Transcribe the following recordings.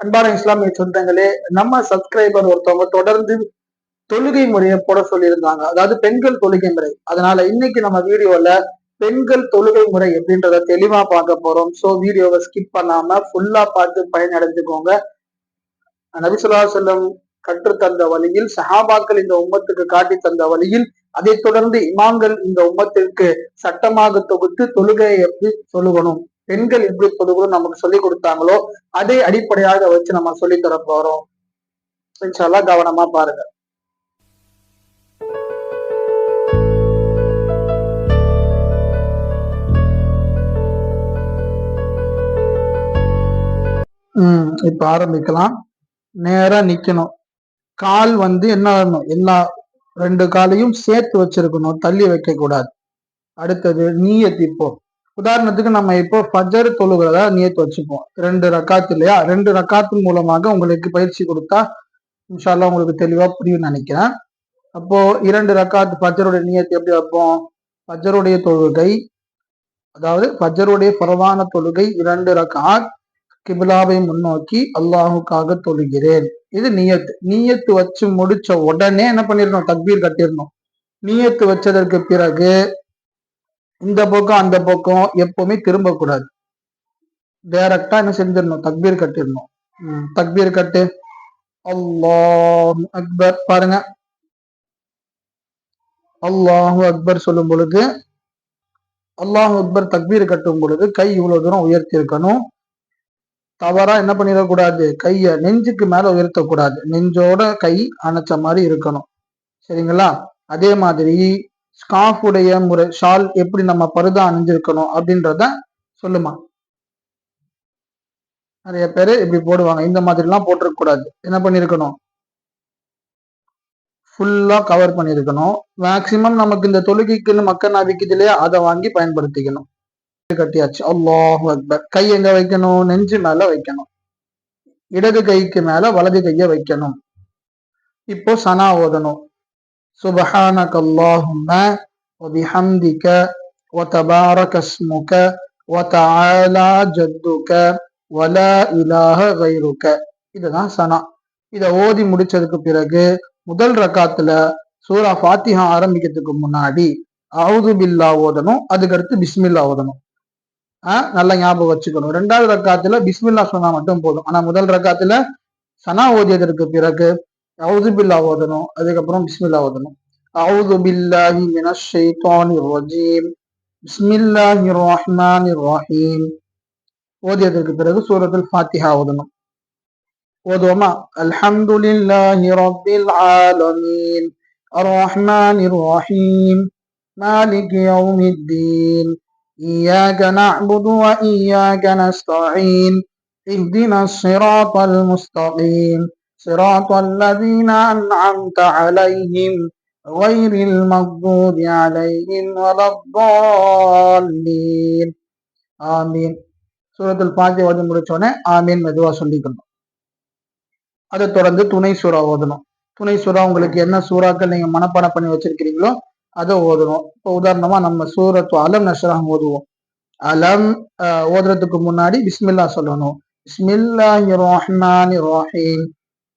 அன்பான இஸ்லாமிய சொந்தங்களே நம்ம சப்ஸ்கிரைபர் ஒருத்தவங்க தொடர்ந்து தொழுகை முறையை போட சொல்லியிருந்தாங்க. அதாவது பெண்கள் தொழுகை முறை. அதனால இன்னைக்கு நம்ம வீடியோல பெண்கள் தொழுகை முறை எப்படின்றத தெளிவா பார்க்க போறோம். சோ வீடியோவை ஸ்கிப் பண்ணாம ஃபுல்லா பார்த்து பயனடைஞ்சுக்கோங்க. நபிசுல்லா செல்லம் கற்று தந்த வழியில் சஹாபாக்கள் இந்த உம்மத்துக்கு காட்டி தந்த வழியில் அதை தொடர்ந்து இமாம்கள் இந்த உம்மத்திற்கு சட்டமாக தொகுத்து தொழுகையை எப்படி சொல்லுகணும் பெண்கள் எப்படி தொழுகணும் நமக்கு சொல்லி கொடுத்தாங்களோ அதை அடிப்படையாக வச்சு நம்ம சொல்லி தர போறோம். இன்ஷால்லா கவனமா பாருங்க. உம் இப்ப ஆரம்பிக்கலாம். நேரா நிக்கணும். கால் வந்து என்ன ஆகணும்? எல்லா ரெண்டு காலையும் சேர்த்து வச்சிருக்கணும். தள்ளி வைக்க கூடாது. அடுத்தது நீயத் இப்போ. உதாரணத்துக்கு நம்ம இப்போ ஃபஜர் தொழுகிறதா நீயத்து வச்சுப்போம். ரெண்டு ரக்காத்து இல்லையா? ரெண்டு ரக்காத்து மூலமாக உங்களுக்கு பயிற்சி கொடுத்தா இன்ஷால்லா உங்களுக்கு தெளிவாக புரியும் நினைக்கிறேன். அப்போ இரண்டு ரக்காத்து ஃபஜருடைய நியத்து எப்படி வைப்போம்? ஃபஜருடைய தொழுகை அதாவது ஃபஜருடைய பரவான தொழுகை இரண்டு ரக்காத் கிபிலாவை முன்னோக்கி அல்லாஹுக்காக தொழுகிறேன். இது நியத்து. நீயத்து வச்சு முடிச்ச உடனே என்ன பண்ணிருந்தோம் தக்பீர் கட்டிடணும். நீயத்து வச்சதற்கு பிறகு இந்த பக்கம் அந்த பக்கம் எப்பவுமே திரும்ப கூடாது. டைரக்டா என்ன செஞ்சிடணும்? தக்பீர் கட்டிடணும். தக்பீர் கட்டு. அல்லாஹ் அக்பர். பாருங்க. அல்லாஹு அக்பர் சொல்லும் பொழுது அல்லாஹு அக்பர் தக்பீர் கட்டும் பொழுது கை இவ்வளவு தூரம் உயர்த்தி இருக்கணும் தவறா என்ன பண்ணிடக்கூடாது? கைய நெஞ்சுக்கு மேல உயர்த்தக்கூடாது. நெஞ்சோட கை அணைச்ச மாதிரி இருக்கணும். சரிங்களா? அதே மாதிரி ஸ்காஃப் உடைய முறை ஷால் எப்படி நம்ம பருதா அணிஞ்சிருக்கணும் அப்படின்றத சொல்லுமா? நிறைய பேரு இப்படி போடுவாங்க. இந்த மாதிரி எல்லாம் போட்டிருக்க கூடாது. என்ன பண்ணிருக்கணும்? ஃபுல்லா கவர் பண்ணிருக்கணும். மேக்சிமம் நமக்கு இந்த தொழுகைக்குன்னு மக்கள் நபிக்குது இல்லையா அதை வாங்கி பயன்படுத்திக்கணும். கட்டியாச்சு. அல்லாஹ் அக்பர். கை எங்க வைக்கணும்? நெஞ்சு மேல வைக்கணும். இடது கைக்கு மேல வலது கைய வைக்கணும். இப்போ சனா ஓதணும். சுபஹானக அல்லாஹும்ம وبحمدك وتبارك اسمك وتعالى جدك ولا إله غيرك இதுதான் சனா இத ஓதி முடிச்சதுக்கு பிறகு முதல் ரக்காத்துல சூரா ஃபாத்திஹா ஆரம்பிக்கிறதுக்கு முன்னாடி அவுது பில்லா ஓதணும் அதுக்கு அடுத்து பிஸ்மில்லா ஓதணும் நல்லா ஞாபகம் வச்சுக்கணும் ரெண்டாவது ரக்காத்துல பிஸ்மில்லா சொன்னா மட்டும் போதும் ஆனா முதல் ரக்காத்துல சனா ஓதியதற்கு பிறகு அவுது பில்லா ஓதணும் அதுக்கப்புறம் பிஸ்மில்லா ஓதணும் அவுது பில்லாஹி மினஷ் ஷைத்தானிர் ரஜீம் பிஸ்மில்லாஹிர் ரஹ்மானிர் ரஹீம் ஓதியதற்கு பிறகு சூரத்துல் ஃபாத்திஹா ஓதணும் ஓதுவோமா அல்ஹம்துலில்லாஹி ரப்பில் ஆலமீன் الرحمن الرحيم مالك يوم الدين إياك نعبد وإياك نستعين اهدنا الصراط المستقيم صراط الذين أنعمت عليهم غير المغضوب عليهم ولا الضالين ஆமீன் சூரத்தில் பாத்தி ஓதி முடிச்சோடனே ஆமீன் மெதுவா சொல்லிக்கணும் அதை தொடர்ந்து துணை சூறா ஓதணும் துணை சூறா உங்களுக்கு என்ன சூறாக்கள் நீங்க மனப்பாடம் பண்ணி வச்சிருக்கிறீங்களோ அதை ஓதணும் இப்போ உதாரணமா நம்ம சூரத்து அலம் நஷ்ரம் ஓதுவோம் அலம் ஓதுறதுக்கு முன்னாடி பிஸ்மில்லா சொல்லணும் பிஸ்மில்லாஹி ரஹ்மானி ரஹீம்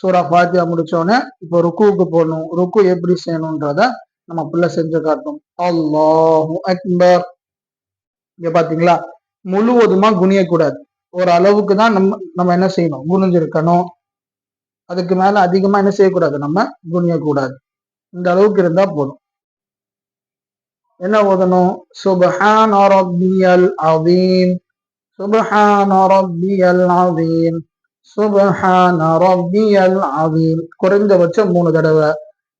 சூரா ஃபாத்தியா முடிச்சோடனே இப்போ ருக்குவுக்கு போகணும் ருக்கு எப்படி செய்யணுன்றத நம்ம பிள்ளை செஞ்சு காட்டும் அல்லாஹு அக்பர். இங்க பாத்தீங்களா? முழுவதுமா குனியக்கூடாது. ஒரு அளவுக்கு தான் நம்ம நம்ம என்ன செய்யணும்? குனிஞ்சிருக்கணும். அதுக்கு மேல அதிகமா என்ன செய்யக்கூடாது? நம்ம குனியக்கூடாது. இந்த அளவுக்கு இருந்தா போதும். என்ன ஓதணும்? சுபஹான் ரப்பியல் அதீம் சுபஹான் ரப்பியல் அதீம் சுபஹான ரப்பியல் அதீம் குறைந்தபட்சம் மூணு தடவை.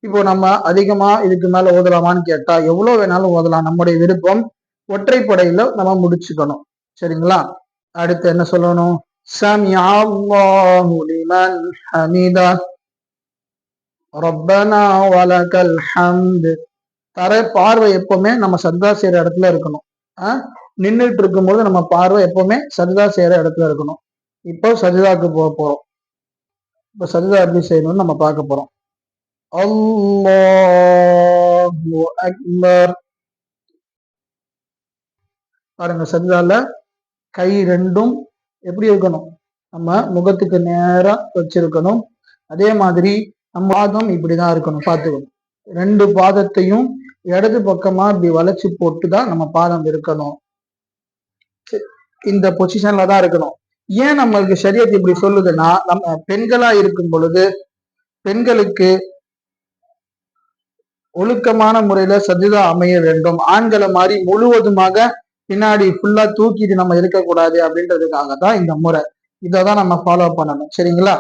இப்போ நம்ம அதிகமா இதுக்கு மேல ஓதலாமான்னு கேட்டா எவ்வளவு வேணாலும் ஓதலாம். நம்முடைய விருப்பம் ஒற்றைப்படையில நம்ம முடிச்சுக்கணும். சரிங்களா? அடுத்து என்ன சொல்லணும்? சமி ஹமிதா. ரப்பனா வலகல் ஹம்து. தர பார்வை எப்பவுமே நம்ம சர்தா செய்யற இடத்துல இருக்கணும். நின்றுட்டு இருக்கும்போது நம்ம பார்வை எப்பவுமே சர்தா செய்யற இடத்துல இருக்கணும். இப்போ சஜிதாவுக்கு போக போறோம் இப்போ சஜிதா எப்படி செய்யணும்னு நம்ம பார்க்க போறோம். அல்லாஹு அக்பர். பாருங்க சஜிதால கை ரெண்டும் எப்படி இருக்கணும்? நம்ம முகத்துக்கு நேரா வச்சிருக்கணும். அதே மாதிரி நம்ம பாதம் இப்படிதான் இருக்கணும் பார்த்துக்கணும். ரெண்டு பாதத்தையும் இடது பக்கமா இப்படி வளைச்சு போட்டு தான் நம்ம பாதம் இருக்கணும். இந்த பொசிஷன்ல தான் இருக்கணும். ஏன் நம்மளுக்கு சரியத்து இப்படி சொல்லுதுன்னா நம்ம பெண்களா இருக்கும் பொழுது பெண்களுக்கு ஒழுக்கமான முறையில சஜிதா அமைய வேண்டும். ஆண்களை மாதிரி முழுவதுமாக பின்னாடி ஃபுல்லா தூக்கிட்டு நம்ம இருக்கக்கூடாது அப்படின்றதுக்காக தான் இந்த முறை. இதை தான் நம்ம ஃபாலோ பண்ணணும். சரிங்களா?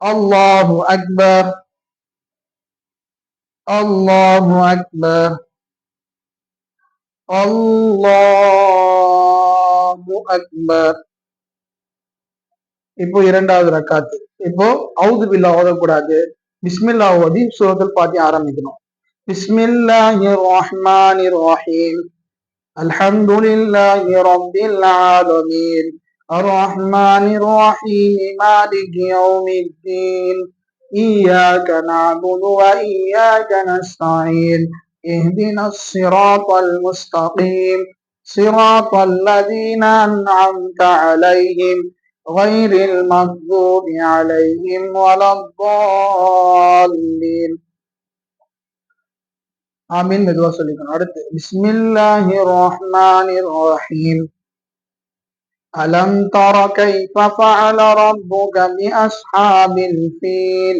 அல்லாஹு அக்பர். அல்லாஹு அக்பர். அல்லாஹு அக்பர். இப்போ இரண்டாவது ரக்காத்து இப்போ அவுது பில்லா ஓதக்கூடாது பிஸ்மில்லா ஓதி சூரத்தில் பாத்தி ஆரம்பிக்கணும் பிஸ்மில்லாஹி ரஹ்மானி ரஹீம் அல்ஹம்துலில்லாஹி ரப்பில் ஆலமீன் الرحمن الرحيم مالك يوم الدين إياك نعبد وإياك نستعين اهدنا الصراط المستقيم صراط الذين أنعمت عليهم غير المغضوب عليهم ولا الضالين آمين மெதுவா சொல்லிக்கணும் அடுத்து بسم الله الرحمن الرحيم ألم تر كيف فعل ربك بأصحاب الفيل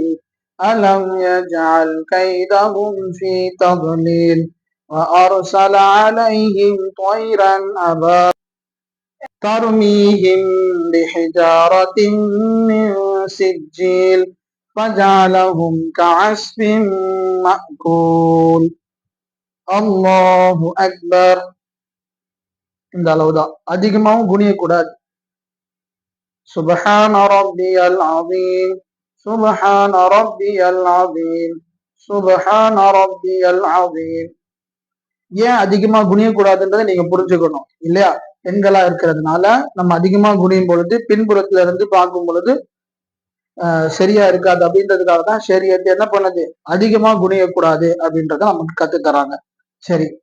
ألم يجعل كيدهم في تضليل وأرسل عليهم طيرا أبا ترميهم بحجارة من سجيل فجعلهم كعصف مأكول அல்லாஹு அக்பர் இந்த அளவுதான் அதிகமாகவும் குனியக்கூடாது சுபஹான ரப்பியல் அதீம் சுபஹான ரப்பியல் அதீம் சுபஹான ரப்பியல் அதீம் ஏன் அதிகமா குனியக்கூடாதுன்றதை நீங்க புரிஞ்சுக்கணும் இல்லையா பெண்களா இருக்கிறதுனால நம்ம அதிகமா குனியும் பொழுது பின்புறத்துல இருந்து பார்க்கும் பொழுது சரியா இருக்காது அப்படின்றதுக்காக தான் சரியத்து என்ன பண்ணது அதிகமா குனியக்கூடாது அப்படின்றத நமக்கு கத்து தராங்க சரி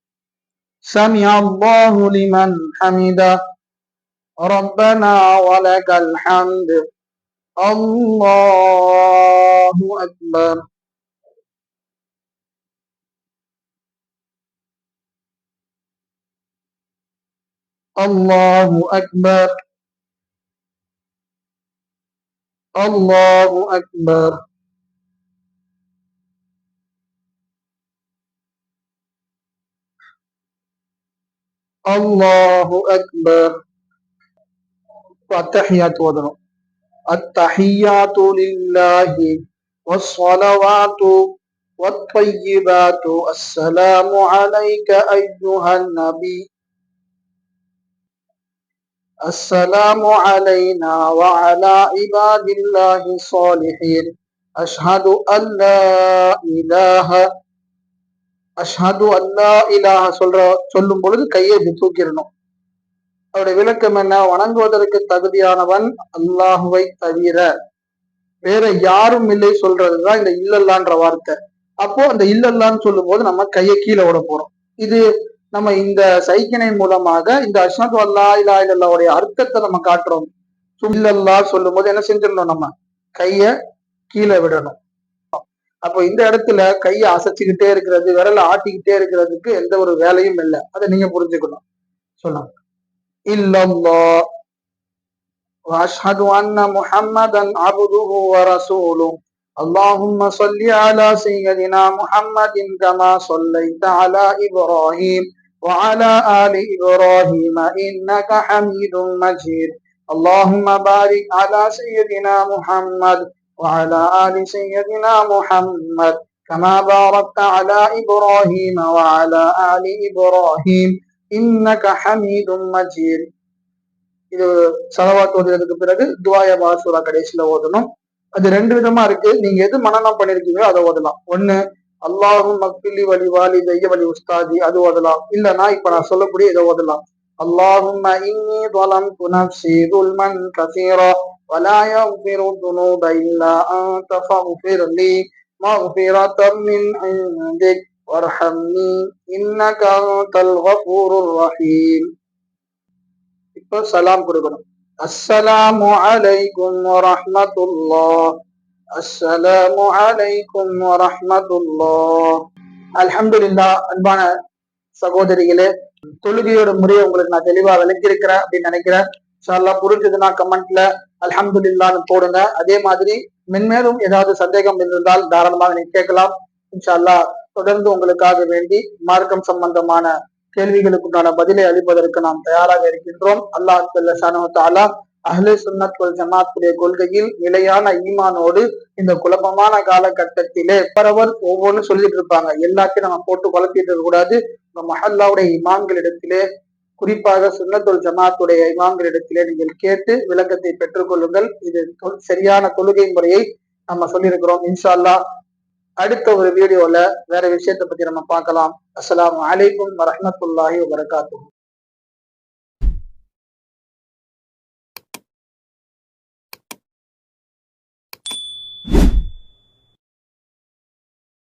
سمع الله لمن حمده ربنا ولك الحمد الله أكبر الله أكبر. الله أكبر. الله أكبر. والتحيات وذنو التحيات لله والصلوات والطيبات. السلام عليك أيها النبي. السلام علينا وعلى عباد الله الصالحين أشهد أن لا إله அஷ்ஹது அல்லா இலாஹ சொல்ற சொல்லும் பொழுது கையை தூக்கிடணும் அவருடைய விளக்கம் என்ன வணங்குவதற்கு தகுதியானவன் அல்லாஹுவை தவிர வேற யாரும் இல்லை சொல்றதுதான் இந்த இல்லல்லான்ற வார்த்தை அப்போ அந்த இல்லல்லான்னு சொல்லும் போது நம்ம கையை கீழே விட போறோம் இது நம்ம இந்த சைக்கினை மூலமாக இந்த அஷ்மத் அல்லா இல்லா இல்லாவுடைய அர்த்தத்தை நம்ம காட்டுறோம் சுல்லல்லா சொல்லும் போது என்ன செஞ்சிடணும் நம்ம கைய கீழே விடணும் அப்போ இந்த இடத்துல கையை அசைச்சுக்கிட்டே இருக்கிறது விரல ஆட்டிக்கிட்டே இருக்கிறதுக்கு எந்த ஒரு வேலையும் இல்லை அதை நீங்க புரிஞ்சுக்கணும் சொன்னாங்க இல்லல்லா واشهد ان محمدا عبده ورسوله اللهم صل على سيدنا محمد كما صليت على ابراهيم وعلى آل إبراهيم إنك حميد مجيد اللهم بارك على سيدنا محمد وعلى آل سيدنا محمد كما باركت على إبراهيم وعلى آل إبراهيم إنك حميد مجيد இது சலவாத் ஓதுறதுக்கு பிறகு துவாய பாசூரா கடைசியில ஓதணும் அது ரெண்டு விதமா இருக்கு நீங்க எது மனநம் பண்ணிருக்கீங்களோ அதை ஓதலாம் ஒண்ணு அல்லாஹும் மக்பிலி வழி வாலி தெய்ய வழி உஸ்தாதி அது ஓதலாம் இல்லைன்னா இப்ப நான் சொல்லக்கூடிய இதை ஓதலாம் اللهم إني ظلمت نفسي ظلما كثيرا ولا يغفر الذنوب إلا أنت فاغفر لي مغفرة من عندك وارحمني إنك أنت الغفور الرحيم இப்போ சலாம் கொடுக்கணும் அஸ்ஸலாமு அலைக்கும் வரஹ்மத்துல்லாஹ் அஸ்ஸலாமு அலைக்கும் வரஹ்மத்துல்லாஹ். அல்ஹம்துலில்லாஹ் அன்பான சகோதரிகளே தொழுகையோட முறையை உங்களுக்கு நான் தெளிவா விளக்கியிருக்கிறேன் அப்படின்னு நினைக்கிறேன். இன்ஷால்லா புரிஞ்சதுன்னா கமெண்ட்ல அல்ஹம்துலில்லான்னு போடுங்க. அதே மாதிரி மென்மேலும் ஏதாவது சந்தேகம் இருந்தால் தாராளமாக நீங்க கேட்கலாம். இன்ஷால்லா தொடர்ந்து உங்களுக்காக வேண்டி மார்க்கம் சம்பந்தமான கேள்விகளுக்குண்டான பதிலை அளிப்பதற்கு நாம் தயாராக இருக்கின்றோம். அல்லாஹ் சானு அஹ்லே சுன்னத் வல் ஜமாத்துடைய கொள்கையில் நிலையான ஈமானோடு இந்த குழப்பமான காலகட்டத்திலே பரவர் ஒவ்வொன்றும் சொல்லிட்டு இருப்பாங்க. எல்லாத்தையும் நம்ம போட்டு குழப்பிட்டு இருக்க கூடாது. இந்த மஹல்லாவுடைய இமாம்களிடத்திலே குறிப்பாக சுன்னத்துல் ஜமாத்துடைய இமாம்களிடத்திலே நீங்கள் கேட்டு விளக்கத்தை பெற்றுக்கொள்ளுங்கள் இது சரியான தொழுகை முறையை நம்ம சொல்லியிருக்கிறோம் இன்ஷால்லா அடுத்த ஒரு வீடியோல வேற விஷயத்தை பத்தி நம்ம பார்க்கலாம். அஸ்லாம் வலைக்கும் வரமத்துல்லாஹி வபரகாத்து